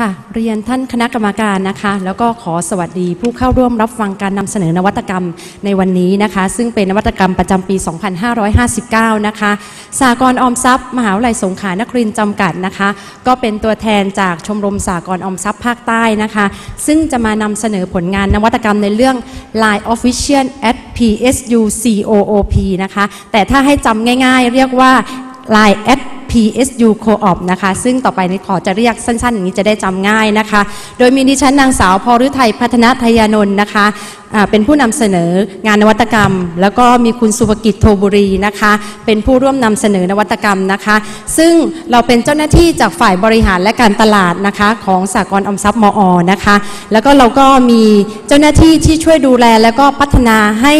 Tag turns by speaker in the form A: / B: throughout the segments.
A: ค่ะ เรียนท่านคณะกรรมการนะคะ แล้วก็ขอสวัสดีผู้เข้าร่วมรับฟังการนำเสนอนวัตกรรมในวันนี้นะคะ ซึ่งเป็นนวัตกรรมประจำปี 2559 นะคะสากลออมทรัพย์ มหาวิทยาลัยสงขลานครินทร์จำกัดนะคะ ก็เป็นตัวแทนจากชมรมสากลออมทรัพย์ภาคใต้นะคะ ซึ่งจะมานำเสนอผลงานนวัตกรรมในเรื่อง Line Official at PSU COOP นะคะ แต่ถ้าให้จำง่าย ๆ เรียกว่า Line at PSU Co-op นะคะ ซึ่งต่อไปนี้ขอจะเรียกสั้นๆอย่างนี้จะได้จำง่ายนะคะ โดยมีดิฉันนางสาวพรฤทัยพัฒนาทยานนท์นะคะ เป็นผู้นำเสนองานนวัตกรรม แล้วก็มีคุณสุภกิจโทบุรีนะคะ เป็นผู้ร่วมนำเสนอนวัตกรรมนะคะ ซึ่งเราเป็นเจ้าหน้าที่จากฝ่ายบริหารและการตลาดนะคะ ของสากลอมทรัพย์มอนะคะ แล้วก็เราก็มีเจ้าหน้าที่ที่ช่วยดูแล แล้วก็พัฒนาให้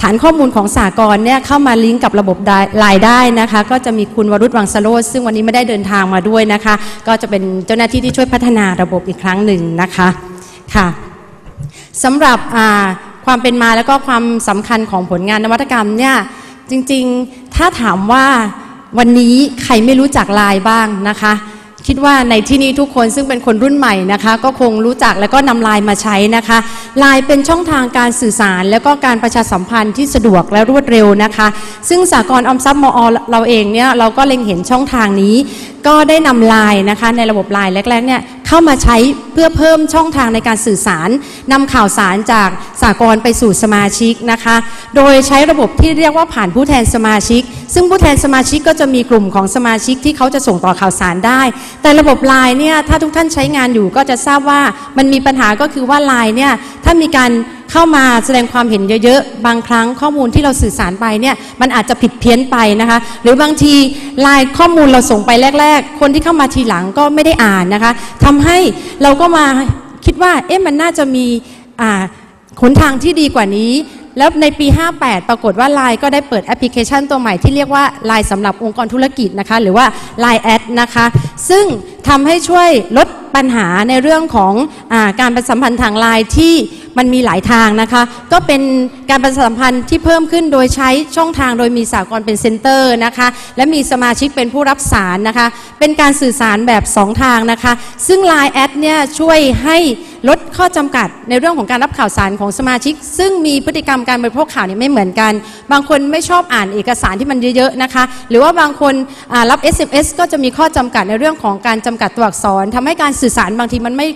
A: ฐานข้อมูลของสากลเนี่ยเข้ามาลิงก์กับระบบรายได้นะคะ ก็จะมีคุณวรุษวังสโรจน์ซึ่งวันนี้ไม่ได้เดินทางมาด้วยนะคะ ก็จะเป็นเจ้าหน้าที่ที่ช่วยพัฒนาระบบอีกครั้งหนึ่งนะคะค่ะ สำหรับความเป็นมาแล้วก็ความสำคัญของผลงานนวัตกรรมเนี่ยจริงๆถ้าถามว่าวันนี้ใครไม่รู้จักลน์บ้างนะคะ คิดว่าในที่นี้ทุกคนซึ่งเป็นคนรุ่นใหม่นะคะ ก็คงรู้จักแล้วก็นำลน์มาใช้นะคะลน์เป็นช่องทางการสื่อสาร แล้วก็การประชาสัมพันธ์ที่สะดวกและรวดเร็วนะคะ ซึ่งสากลออมทรัพย์มอเราเองเนี่ยเราก็เล็งเห็นช่องทางนี้ ก็ได้นำลน์นะคะในระบบลน์แรกๆเนี่ย เข้ามาใช้เพื่อเพิ่มช่องทางในการสื่อสารนำข่าวสารจากสากลไปสู่สมาชิกนะคะ โดยใช้ระบบที่เรียกว่าผ่านผู้แทนสมาชิก ซึ่งผู้แทนสมาชิกก็จะมีกลุ่มของสมาชิกที่เขาจะส่งต่อข่าวสารได้ แต่ระบบไลน์เนี่ยถ้าทุกท่านใช้งานอยู่ก็จะทราบว่ามันมีปัญหาก็คือว่าไลน์เนี่ยถ้ามีการ เข้ามาแสดงความเห็นเยอะๆ บางครั้งข้อมูลที่เราสื่อสารไปเนี่ยมันอาจจะผิดเพี้ยนไปนะคะ หรือบางทีไลน์ข้อมูลเราส่งไปแรก ๆ คนที่เข้ามาทีหลังก็ไม่ได้อ่านนะคะทำให้เราก็มาคิดว่าเอ๊ะมันน่าจะมีอ่าหนทางที่ดีกว่านี้ แล้วในปี 58 ปรากฏว่า Line ก็ได้เปิดแอปพลิเคชันตัวใหม่ที่เรียกว่า Line สำหรับองค์กรธุรกิจนะคะ หรือว่า Line แอดนะคะ ซึ่งทำให้ช่วยลดปัญหาในเรื่องของอาการประชาสัมพันธ์ทางไลน์ที่มันมีหลายทางนะคะ ก็เป็นการประชาสัมพันธ์ที่เพิ่มขึ้นโดยใช้ช่องทางโดยมีสากลเป็นเซ็นเตอร์นะคะ และมีสมาชิกเป็นผู้รับสารนะคะ เป็นการสื่อสารแบบ 2 ทางนะคะ ซึ่ง Line แอดเนี่ยช่วยให้ลดข้อจำกัดในเรื่องของการรับข่าวสารของสมาชิก ซึ่งมีพฤติกรรมการบริโภคข่าวเนี่ยไม่เหมือนกัน บางคนไม่ชอบอ่านเอกสารที่มันเยอะๆนะคะ หรือว่าบางคนรับ SMS ก็จะมีข้อจำกัดในเรื่องของการจำกัดตัวอักษรทำให้การสื่อสารบางทีมันไม่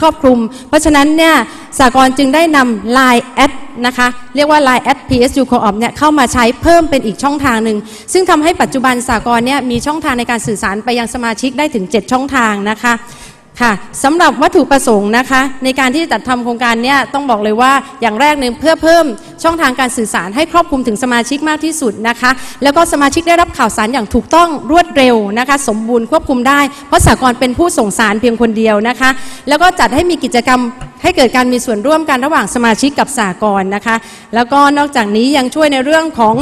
A: ครอบคลุม เพราะฉะนั้นเนี่ยสากลจึงได้นำ Line แอดนะคะเรียกว่า Line แอด PSU Co-op เนี่ยเข้ามาใช้เพิ่มเป็นอีกช่องทางหนึ่ง ซึ่งทำให้ปัจจุบันสากลเนี่ยมีช่องทางในการสื่อสารไปยังสมาชิกได้ถึง 7 ช่องทางนะคะ ค่ะสำหรับวัตถุประสงค์นะคะ ในการที่จัดทำโครงการเนี้ต้องบอกเลยว่าอย่างแรกหนึ่งเพื่อเพิ่มช่องทางการสื่อสารให้ครอบคลุมถึงสมาชิกมากที่สุดนะคะ แล้วก็สมาชิกได้รับข่าวสารอย่างถูกต้องรวดเร็วนะคะ สมบูรณ์ควบคุมได้ เพราะสากลเป็นผู้ส่งสารเพียงคนเดียวนะคะ แล้วก็จัดให้มีกิจกรรมให้เกิดการมีส่วนร่วมกันระหว่างสมาชิกกับสากลนะคะ แล้วก็นอกจากนี้ยังช่วยในเรื่องของ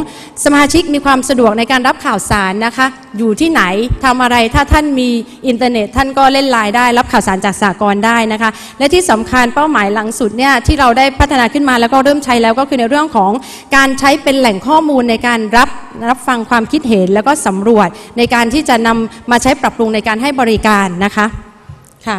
A: สมาชิกมีความสะดวกในการรับข่าวสารนะคะ อยู่ที่ไหนทำอะไรถ้าท่านมีอินเทอร์เน็ต ท่านก็เล่นไลน์ได้รับข่าวสารจากสากลได้นะคะ และที่สำคัญเป้าหมายหลังสุดเนี่ยที่เราได้พัฒนาขึ้นมาแล้วก็เริ่มใช้แล้วก็คือในเรื่องของการใช้เป็นแหล่งข้อมูลในการรับรับฟังความคิดเห็นแล้วก็สำรวจในการที่จะนำมาใช้ปรับปรุงในการให้บริการนะคะค่ะ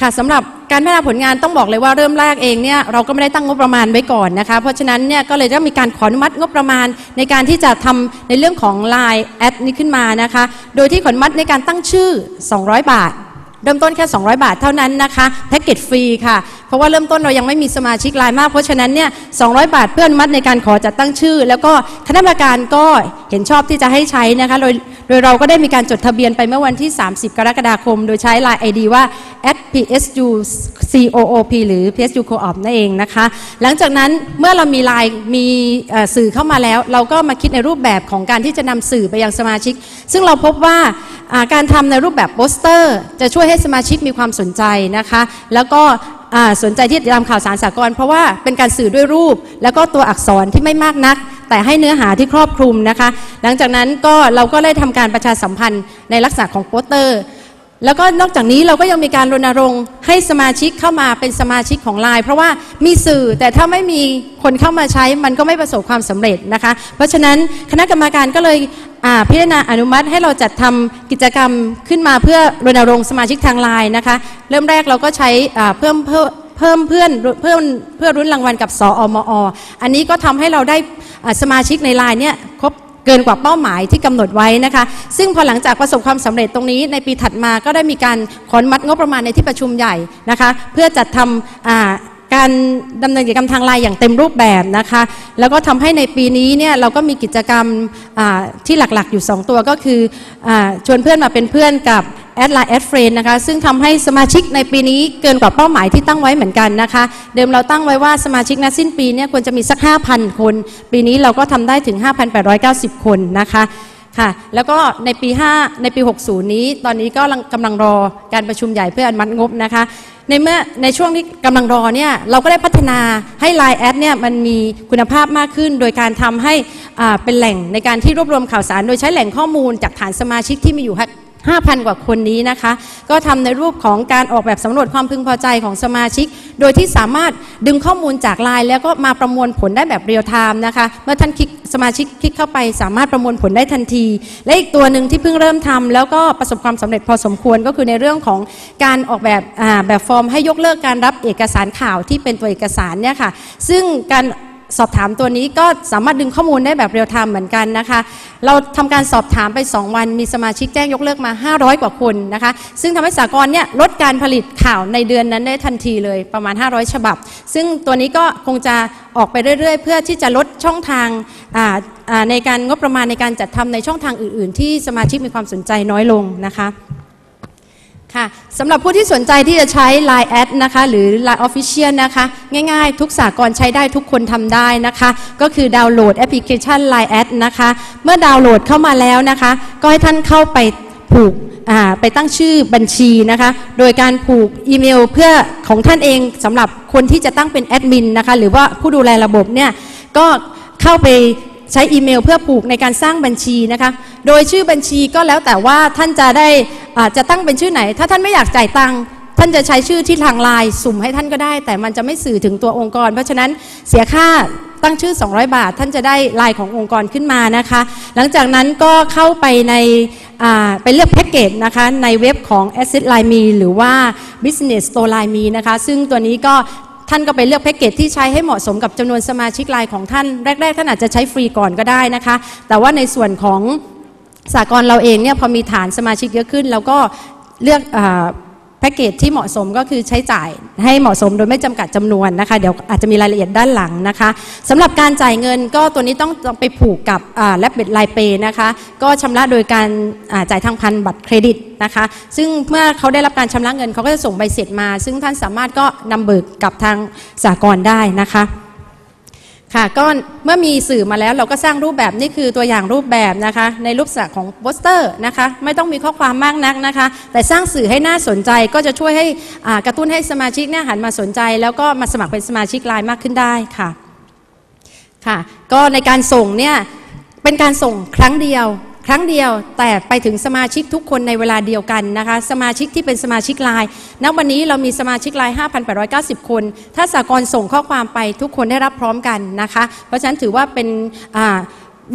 A: ค่ะสำหรับการพัฒนาผลงานต้องบอกเลยว่าเริ่มแรกเองเนี่ยเราก็ไม่ได้ตั้งงบประมาณไว้ก่อนนะคะ เพราะฉะนั้นเนี่ยก็เลยต้องมีการขออนุมัติงบประมาณในการที่จะทำในเรื่องของ Line แอดนี้ขึ้นมานะคะ โดยที่ขออนุมัติในการตั้งชื่อ 200 บาท เริ่มต้นแค่ 200 บาทเท่านั้นนะคะแพ็กเกจฟรีค่ะเพราะว่าเริ่มต้นเรายังไม่มีสมาชิกไลน์มาก เพราะฉะนั้นเนี่ย200บาทเพื่ออนุมัติในการขอจัดตั้งชื่อ แล้วก็คณะกรรมการก็เห็นชอบที่จะให้ใช้นะคะโดยโดยเราก็ได้มีการจดทะเบียนไปเมื่อวันที่ 30 กรกฎาคม โดยใช้ Line ID ว่า @psu coop หรือ psu coop นั่นเองนะคะ หลังจากนั้นเมื่อเรามีไลน์มีสื่อเข้ามาแล้ว เราก็มาคิดในรูปแบบของการที่จะนำสื่อไปยังสมาชิก ซึ่งเราพบว่าการทำในรูปแบบโปสเตอร์ จะช่วยให้สมาชิกมีความสนใจนะคะ แล้วก็ สนใจที่จะติดตามข่าวสารสากลเพราะว่าเป็นการสื่อด้วยรูป แล้วก็ตัวอักษรที่ไม่มากนัก แต่ให้เนื้อหาที่ครอบคลุมนะคะ หลังจากนั้นก็เราก็ได้ทำการประชาสัมพันธ์ในลักษณะของโปสเตอร์ แล้วก็นอกจากนี้เราก็ยังมีการรณรงค์ให้สมาชิกเข้ามาเป็นสมาชิกของไลน์เพราะว่ามีสื่อแต่ถ้าไม่มีคนเข้ามาใช้มันก็ไม่ประสบความสำเร็จนะคะ เพราะฉะนั้นคณะกรรมการก็เลยพิจารณาอนุมัติให้เราจัดทำกิจกรรมขึ้นมาเพื่อรณรงค์สมาชิกทางไลน์นะคะ เริ่มแรกเราก็ใช้เพิ่มเพิ่มเพิ่มเพื่อนเพิ่มเพื่อรุ่นรางวัลกับสออมออันนี้ก็ทำให้เราได้สมาชิกในไลน์เนี่ยครบ เกินกว่าเป้าหมายที่กำหนดไว้นะคะ ซึ่งพอหลังจากประสบความสำเร็จตรงนี้ ในปีถัดมาก็ได้มีการขอนมัดงบประมาณในที่ประชุมใหญ่นะคะ เพื่อจัดทำอ่าการดำเนินกิจกรรมทางไลน์อย่างเต็มรูปแบบนะคะ แล้วก็ทำให้ในปีนี้เนี่ยเราก็มีกิจกรรมที่หลักๆอยู่ 2 ตัวก็คืออชวนเพื่อนมาเป็นเพื่อนกับ แอดไลน์แอดเฟรนนะคะซึ่งทำให้สมาชิกในปีนี้เกินกว่าเป้าหมายที่ตั้งไว้เหมือนกันนะคะ เดิมเราตั้งไว้ว่าสมาชิกณสิ้นปีเนี่ยควรจะมีสัก 5,000 คน ปีนี้เราก็ทำได้ถึง 5,890 คนนะคะค่ะแล้วก็ในปี 5 ในปี 60 นี้ตอนนี้ก็กำลังรอการประชุมใหญ่เพื่ออนุมัติงบนะคะในเมื่อในช่วงที่กำลังรอเนี่ยเราก็ได้พัฒนาให้ Line แอดเนี่ยมันมีคุณภาพมากขึ้น โดยการทำให้อ่าเป็นแหล่งในการที่รวบรวมข่าวสาร โดยใช้แหล่งข้อมูลจากฐานสมาชิกที่มีอยู่ 5,000 กว่าคนนี้นะคะ ก็ทำในรูปของการออกแบบสำรวจความพึงพอใจของสมาชิก โดยที่สามารถดึงข้อมูลจากไลน์แล้วก็มาประมวลผลได้แบบเรียลไทม์นะคะ เมื่อท่านคลิกสมาชิกคลิกเข้าไปสามารถประมวลผลได้ทันที และอีกตัวหนึ่งที่เพิ่งเริ่มทำแล้วก็ประสบความสำเร็จพอสมควรก็คือในเรื่องของการออกแบบแบบฟอร์มให้ยกเลิกการรับเอกสารข่าวที่เป็นตัวเอกสารเนี่ยค่ะ ซึ่งการ สอบถามตัวนี้ก็สามารถดึงข้อมูลได้แบบเรียลไทม์เหมือนกันนะคะ เราทำการสอบถามไป 2 วันมีสมาชิกแจ้งยกเลิกมา 500 กว่าคนนะคะ ซึ่งทำให้สากลเนี่ยลดการผลิตข่าวในเดือนนั้นได้ทันทีเลยประมาณ 500 ฉบับ ซึ่งตัวนี้ก็คงจะออกไปเรื่อยๆ เพื่อที่จะลดช่องทางในการงบประมาณในการจัดทำในช่องทางอื่น ๆ ที่สมาชิกมีความสนใจน้อยลงนะคะ ค่ะสำหรับผู้ที่สนใจที่จะใช้ Line แอดนะคะหรือ Line Official นะคะง่ายๆ ทุกสากลใช้ได้ทุกคนทำได้นะคะ ก็คือดาวน์โหลดแอปพลิเคชัน Line แอดนะคะเมื่อดาวน์โหลดเข้ามาแล้วนะคะ ก็ให้ท่านเข้าไปผูกไปตั้งชื่อบัญชีนะคะ โดยการผูกอีเมลเพื่อของท่านเองสำหรับคนที่จะตั้งเป็นแอดมินนะคะหรือว่าผู้ดูแลระบบเนี่ยก็เข้าไป ใช้อีเมลเพื่อผูกในการสร้างบัญชีนะคะ โดยชื่อบัญชีก็แล้วแต่ว่าท่านจะได้อ่าจะตั้งเป็นชื่อไหน ถ้าท่านไม่อยากจ่ายตังค์ท่านจะใช้ชื่อที่ทางไลน์สุ่มให้ท่านก็ได้ แต่มันจะไม่สื่อถึงตัวองค์กร เพราะฉะนั้นเสียค่าตั้งชื่อ 200 บาท ท่านจะได้ลน์ขององค์กรขึ้นมานะคะ หลังจากนั้นก็เข้าไปในอ่าไปเลือกแพ็กเกจนะคะในเว็บของ Asset Line Me หรือว่า Business Store Line Me นะคะ ซึ่งตัวนี้ก็ ท่านก็ไปเลือกแพ็กเกจที่ใช้ให้เหมาะสมกับจำนวนสมาชิกไลน์ของท่าน แรก ๆ ท่านอาจจะใช้ฟรีก่อนก็ได้นะคะ แต่ว่าในส่วนของสากลเราเองเนี่ยพอมีฐานสมาชิกเยอะขึ้นเราก็เลือกอ พ็กเกจที่เหมาะสมก็คือใช้จ่ายให้เหมาะสมโดยไม่จำกัดจำนวนนะคะ เดี๋ยวอาจจะมีรายละเอียดด้านหลังนะคะสำหรับการจ่ายเงินก็ตัวนี้ต้องต้องไปผูกกับแลบเบ็ดไลเปนะคะ ก็ชำระโดยการจ่ายทางพันบัตรเครดิตนะคะ ซึ่งเมื่อเขาได้รับการชำระเงินเขาก็จะส่งใบเสร็จมา ซึ่งท่านสามารถก็นำเบิกกับทางสากลได้นะคะ ค่ะก็เมื่อมีสื่อมาแล้วเราก็สร้างรูปแบบนี่คือตัวอย่างรูปแบบนะคะ ในรูปสักของโปสเตอร์นะคะไม่ต้องมีข้อความมากนักนะคะ แต่สร้างสื่อให้น่าสนใจก็จะช่วยให้อากระตุ้นให้สมาชิกเนี่ยหันมาสนใจ แล้วก็มาสมัครเป็นสมาชิกไลน์มากขึ้นได้ค่ะค่ะ ก็ในการส่งเนี่ยเป็นการส่งครั้งเดียว ครั้งเดียวแต่ไปถึงสมาชิกทุกคนในเวลาเดียวกันนะคะสมาชิกที่เป็นสมาชิกไลน์ณวันนี้เรามีสมาชิกไลน์5,890 คน ถ้าสากลส่งข้อความไปทุกคนได้รับพร้อมกันนะคะ เพราะฉะนั้นถือว่าเป็น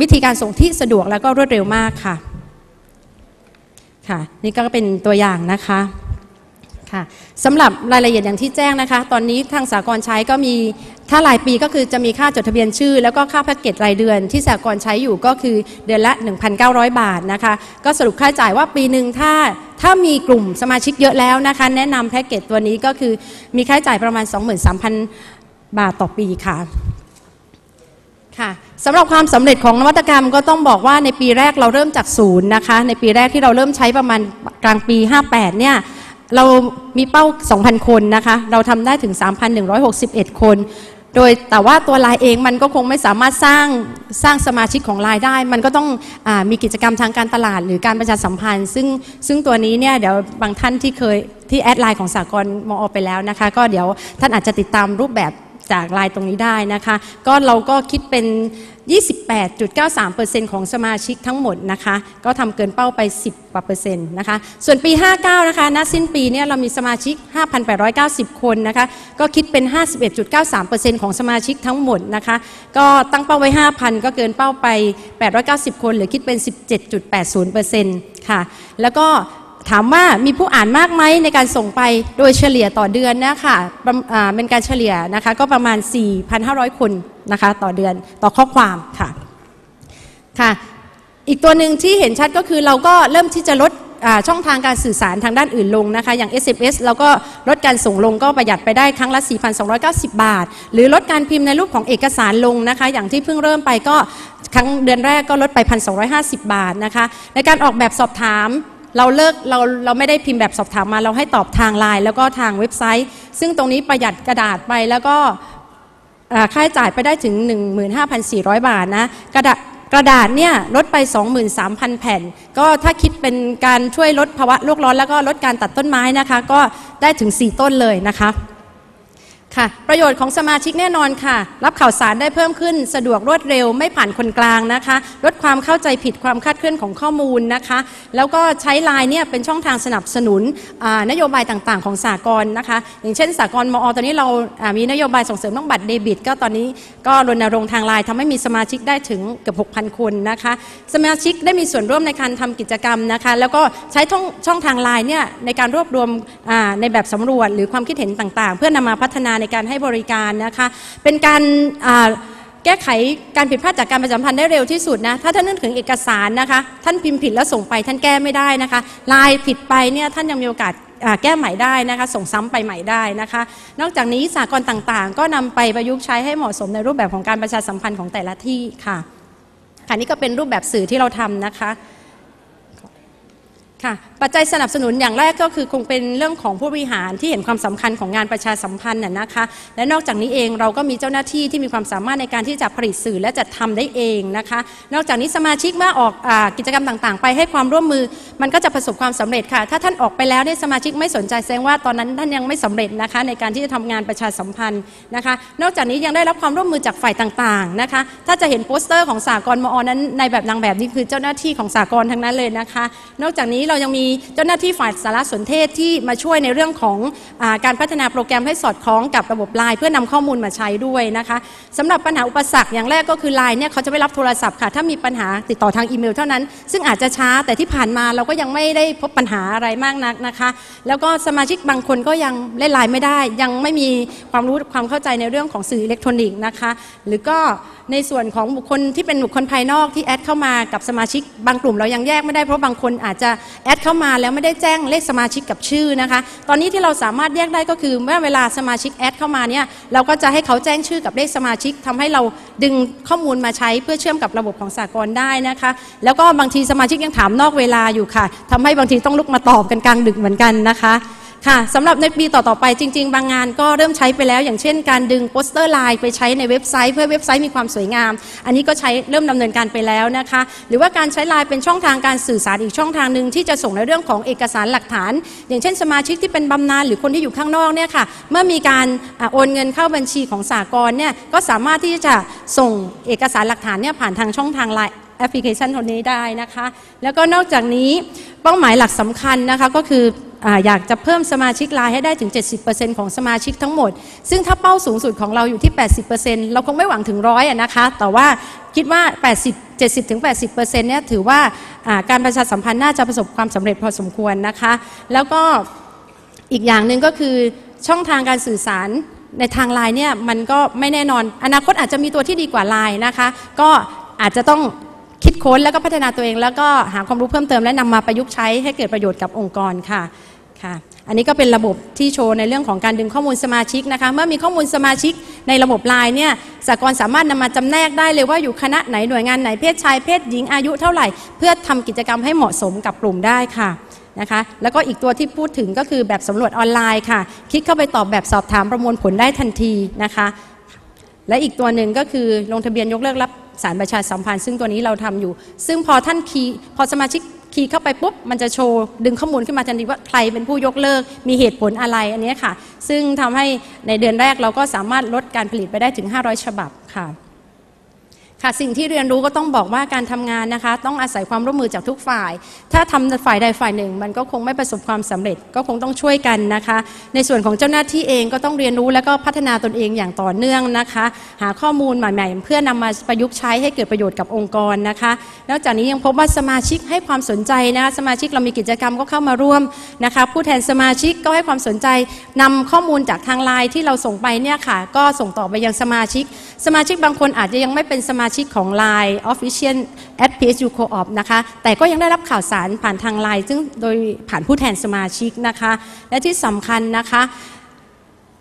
A: วิธีการส่งที่สะดวกแล้วก็รวดเร็วมากค่ะค่ะ นี่ก็เป็นตัวอย่างนะคะ ค่ะสำหรับรายละเอียดอย่างที่แจ้งนะคะ ตอนนี้ทางสากลใช้ก็มีถ้ารายปีก็คือจะมีค่าจดทะเบียนชื่อ แล้วก็ค่าแพ็กเกจรายเดือน ที่สากลใช้อยู่ก็คือเดือนละ 1,900 บาทนะคะก็สรุปค่าใช้จ่ายว่าปีหนึ่งถ้าถ้ามีกลุ่มสมาชิกเยอะแล้วนะคะ แนะนำแพ็กเกจตัวนี้ก็คือมีค่าใช้จ่ายประมาณ 23,000 บาทต่อปีค่ะค่ะสำหรับความสำเร็จของนวัตกรรมก็ต้องบอกว่าในปีแรกเราเริ่มจากศูนย์นะคะในปีแรกที่เราเริ่มใช้ประมาณกลางปี 58เนี่ย เรามีเป้า 2,000 คนนะคะ เราทำได้ถึง 3,161 คน โดยแต่ว่าตัวไลน์เองมันก็คงไม่สามารถสร้างสร้างสมาชิกของไลน์ได้ มันก็ต้องอมีกิจกรรมทางการตลาด หรือการประชาสัมพันธ์ ซึ่งซึ่งตัวนี้เนี่ยเดี๋ยวบางท่านที่เคยที่แอดไลน์ของสากลมอไปแล้วนะคะ ก็เดี๋ยวท่านอาจจะติดตามรูปแบบ จากลายตรงนี้ได้นะคะ ก็เราก็คิดเป็น 28.93%ของสมาชิกทั้งหมดนะคะ ก็ทำเกินเป้าไป 10กว่าเปอร์เซ็นต์นะคะ ส่วนปี 59 นะคะณสิ้นปีเนี่ยเรามีสมาชิก 5,890 คนนะคะ ก็คิดเป็น 51.93%ของสมาชิกทั้งหมดนะคะ ก็ตั้งเป้าไว้ 5,000 ก็เกินเป้าไป 890 คน หรือคิดเป็น 17.80%ค่ะ แล้วก็ ถามว่ามีผู้อ่านมากไหมในการส่งไปโดยเฉลี่ยต่อเดือนนะคะประเป็นการเฉลี่ยนะคะก็ประมาณ 4,500 คนนะคะต่อเดือนต่อข้อความค่ะค่ะอีกตัวหนึ่งที่เห็นชัดก็คือเราก็เริ่มที่จะลดช่องทางการสื่อสารทางด้านอื่นลงนะคะ อย่าง SMS เราก็ลดการส่งลงก็ประหยัดไปได้ครั้งละ 4,290 บาท หรือลดการพิมพ์ในรูปของเอกสารลงนะคะ อย่างที่เพิ่งเริ่มไปก็ครั้งเดือนแรกก็ลดไป 1,250 บาทนะคะ ในการออกแบบสอบถาม เราเลิกเราเราไม่ได้พิมพ์แบบสอบถามมาเราให้ตอบทางไลน์แล้วก็ทางเว็บไซต์ ซึ่งตรงนี้ประหยัดกระดาษไปแล้วก็ค่าใช้จ่ายไปได้ถึง 15,400 บาทนะกระดาษกระดาษเนี่ยลดไป 23,000 แผ่น ก็ถ้าคิดเป็นการช่วยลดภาวะโลกร้อน แล้วก็ลดการตัดต้นไม้นะคะ ก็ได้ถึง 4 ต้นเลยนะคะ ค่ะ ประโยชน์ของสมาชิกแน่นอนค่ะ รับข่าวสารได้เพิ่มขึ้น สะดวกรวดเร็วไม่ผ่านคนกลางนะคะ ลดความเข้าใจผิดความคาดเคลื่อนของข้อมูลนะคะ แล้วก็ใช้ไลน์เนี่ยเป็นช่องทางสนับสนุนนโยบายต่างๆ ของสากลนะคะ อย่างเช่นสากลมอตอนนี้เรามีนโยบายส่งเสริมต้องบัตรเดบิต ก็ตอนนี้ก็รณรงค์ทางไลน์ทำให้มีสมาชิกได้ถึงเกือบ6,000 คนนะคะ สมาชิกได้มีส่วนร่วมในการทำกิจกรรมนะคะ แล้วก็ใช้ช่องช่องทางไลน์เนี่ยในการรวบรวมในแบบสำรวจหรือความคิดเห็นต่างๆ เพื่อนำมาพัฒนาในการให้บริการนะคะ เป็นการแก้ไขการผิดพลาดจากการประชาสัมพันธ์ได้เร็วที่สุดนะ ถ้าท่านนึกถึงเอกสารนะคะ ท่านพิมพ์ผิดแล้วส่งไปท่านแก้ไม่ได้นะคะลายผิดไปเนี่ยท่านยังมีโอกาสแก้ใหม่ได้นะคะ ส่งซ้ำไปใหม่ได้นะคะ นอกจากนี้สากลต่างๆ ก็นำไปประยุกต์ใช้ให้เหมาะสมในรูปแบบของการประชาสัมพันธ์ของแต่ละที่ค่ะค่ะนี่ก็เป็นรูปแบบสื่อที่เราทำนะคะ ค่ะปัจจัยสนับสนุนอย่างแรกก็คือคงเป็นเรื่องของผู้บริหารที่เห็นความสำคัญของงานประชาสัมพันธ์น่ะนะคะ และนอกจากนี้เองเราก็มีเจ้าหน้าที่ที่มีความสามารถในการที่จะผลิตสื่อและจัดทำได้เองนะคะ นอกจากนี้สมาชิกเมื่อออกอกิจกรรมต่างๆ ไปให้ความร่วมมือ มันก็จะประสบความสำเร็จค่ะ ถ้าท่านออกไปแล้วเนี่ยสมาชิกไม่สนใจแสดงว่าตอนนั้นท่านยังไม่สำเร็จนะคะ ในการที่จะทำงานประชาสัมพันธ์นะคะ นอกจากนี้ยังได้รับความร่วมมือจากฝ่ายต่างๆนะคะ ถ้าจะเห็นโปสเตอร์ของสากลมอนั้นในแบบนางแบบนี่คือเจ้าหน้าที่ของสากลทั้งนั้นเลยนะคะ นอกจากนี้เรายังมีเจ้าหน้าที่ฝ่ายสารสนเทศที่มาช่วยในเรื่องของอการพัฒนาโปรแกรมให้สอดคล้องกับระบบไลน์เพื่อนำข้อมูลมาใช้ด้วยนะคะสำหรับปัญหาอุปสรรคอย่างแรกก็คือไลน์เนี่ยเขาจะไม่รับโทรศัพท์ค่ะถ้ามีปัญหาติดต่อทางอีเมลเท่านั้น ซึ่งอาจจะช้าแต่ที่ผ่านมาเราก็ยังไม่ได้พบปัญหาอะไรมากนักนะคะ แล้วก็สมาชิกบางคนก็ยังเล่นไลน์ไม่ได้ ยังไม่มีความรู้ความเข้าใจในเรื่องของสื่ออิเล็กทรอนิกส์นะคะหรือก็ในส่วนของบุคคลที่เป็นบุคคลภายนอกที่แอดเข้ามากับสมาชิกบางกลุ่มเรายังแยกไม่ได้เพราะบางคนอาจจะแอดเข้ามาแล้วไม่ได้แจ้งเลขสมาชิกกับชื่อนะคะ ตอนนี้ที่เราสามารถแยกได้ก็คือเมื่อเวลาสมาชิกแอดเข้ามาเนี่ยเราก็จะให้เขาแจ้งชื่อกับเลขสมาชิกทำให้เราดึงข้อมูลมาใช้เพื่อเชื่อมกับระบบของสากลได้นะคะ แล้วก็บางทีสมาชิกยังถามนอกเวลาอยู่ค่ะทำให้บางทีต้องลุกมาตอบกันกลางดึกเหมือนกันนะคะ ค่ะสำหรับในปีต่อๆไปจริง ๆ บางงานก็เริ่มใช้ไปแล้ว อย่างเช่นการดึงโปสเตอร์ไลน์ไปใช้ในเว็บไซต์ เพื่อเว็บไซต์มีความสวยงาม อันนี้ก็ใช้เริ่มดำเนินการไปแล้วนะคะ หรือว่าการใช้ไลน์เป็นช่องทางการสื่อสารอีกช่องทางหนึ่งที่จะส่งในเรื่องของเอกสารหลักฐาน อย่างเช่น สมาชิกที่เป็นบำนาญหรือคนที่อยู่ข้างนอกเนี่ยค่ะเมื่อมีการอโอนเงินเข้าบัญชีของสากลเนี่ยก็สามารถที่จะส่งเอกสารหลักฐานเนี่ยผ่านทางช่องทางไลน์ แอปพลิเคชันตัวนี้ได้นะคะ แล้วก็นอกจากนี้เป้าหมายหลักสำคัญนะคะก็คืออยากจะเพิ่มสมาชิกไลน์ให้ได้ถึง 70%ของสมาชิกทั้งหมด ซึ่งถ้าเป้าสูงสุดของเราอยู่ที่ 80%เราคงไม่หวังถึงร้อยนะคะ แต่ว่าคิดว่า 80 70ถึง80%เนี่ยถือว่าการประชาสัมพันธ์น่าจะประสบความสำเร็จพอสมควรนะคะ แล้วก็อีกอย่างหนึ่งก็คือช่องทางการสื่อสารในทางไลน์เนี่ยมันก็ไม่แน่นอน อนาคตอาจจะมีตัวที่ดีกว่าไลน์นะคะ ก็อาจจะต้อง คิดค้นแล้วก็พัฒนาตัวเอง แล้วก็หาความรู้เพิ่มเติมและนำมาประยุกต์ใช้ให้เกิดประโยชน์กับองค์กรค่ะค่ะ อันนี้ก็เป็นระบบที่โชว์ในเรื่องของการดึงข้อมูลสมาชิกนะคะ เมื่อมีข้อมูลสมาชิกในระบบไลน์เนี่ยสากลสามารถนำมาจำแนกได้เลยว่าอยู่คณะไหนหน่วยงานไหนเพศชายเพศหญิงอายุเท่าไหร่ เพื่อทำกิจกรรมให้เหมาะสมกับกลุ่มได้ค่ะนะคะแล้วก็อีกตัวที่พูดถึงก็คือแบบสำรวจออนไลน์ค่ะ คลิกเข้าไปตอบแบบสอบถามประมวลผลได้ทันทีนะคะ และอีกตัวหนึ่งก็คือลงทะเบียนยกเลิกรับ สารประชาสัมพันธ์ ซึ่งตัวนี้เราทำอยู่ ซึ่งพอท่านคีย์พอสมาชิกคีย์เข้าไปปุ๊บ มันจะโชว์ดึงข้อมูลขึ้นมาทันทีว่าใครเป็นผู้ยกเลิก มีเหตุผลอะไรอันนี้ค่ะ ซึ่งทำให้ในเดือนแรกเราก็สามารถลดการผลิตไปได้ถึง 500 ฉบับค่ะ ค่ะสิ่งที่เรียนรู้ก็ต้องบอกว่าการทำงานนะคะ ต้องอาศัยความร่วมมือจากทุกฝ่าย ถ้าทำฝ่ายใดฝ่ายหนึ่ง มันก็คงไม่ประสบความสำเร็จก็คงต้องช่วยกันนะคะ ในส่วนของเจ้าหน้าที่เองก็ต้องเรียนรู้แล้วก็พัฒนาตนเองอย่างต่อเนื่องนะคะ หาข้อมูลใหม่ ๆ เพื่อนำมาประยุกต์ใช้ให้เกิดประโยชน์กับองค์กรนะคะนอกจากนี้ยังพบว่าสมาชิกให้ความสนใจนะคะสมาชิกเรามีกิจกรรมก็เข้ามาร่วมนะคะ ผู้แทนสมาชิกก็ให้ความสนใจนำข้อมูลจากทางไลน์ที่เราส่งไปเนี่ยค่ะ ก็ส่งต่อไปยังสมาชิก สมาชิกบางคนอาจจะยังไม่เป็นสมาชิกของ Line Official at PSU Co-op นะคะ แต่ก็ยังได้รับข่าวสารผ่านทางไลน์ซึ่งโดยผ่านผู้แทนสมาชิกนะคะ และที่สำคัญนะคะ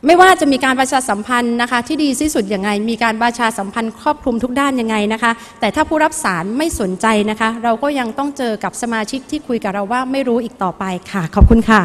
A: ไม่ว่าจะมีการประชาสัมพันธ์นะคะที่ดีที่สุดยังไง มีการประชาสัมพันธ์ครอบคลุมทุกด้านยังไงนะคะ แต่ถ้าผู้รับสารไม่สนใจนะคะ เราก็ยังต้องเจอกับสมาชิกที่คุยกับเราว่าไม่รู้อีกต่อไปค่ะ ขอบคุณค่ะ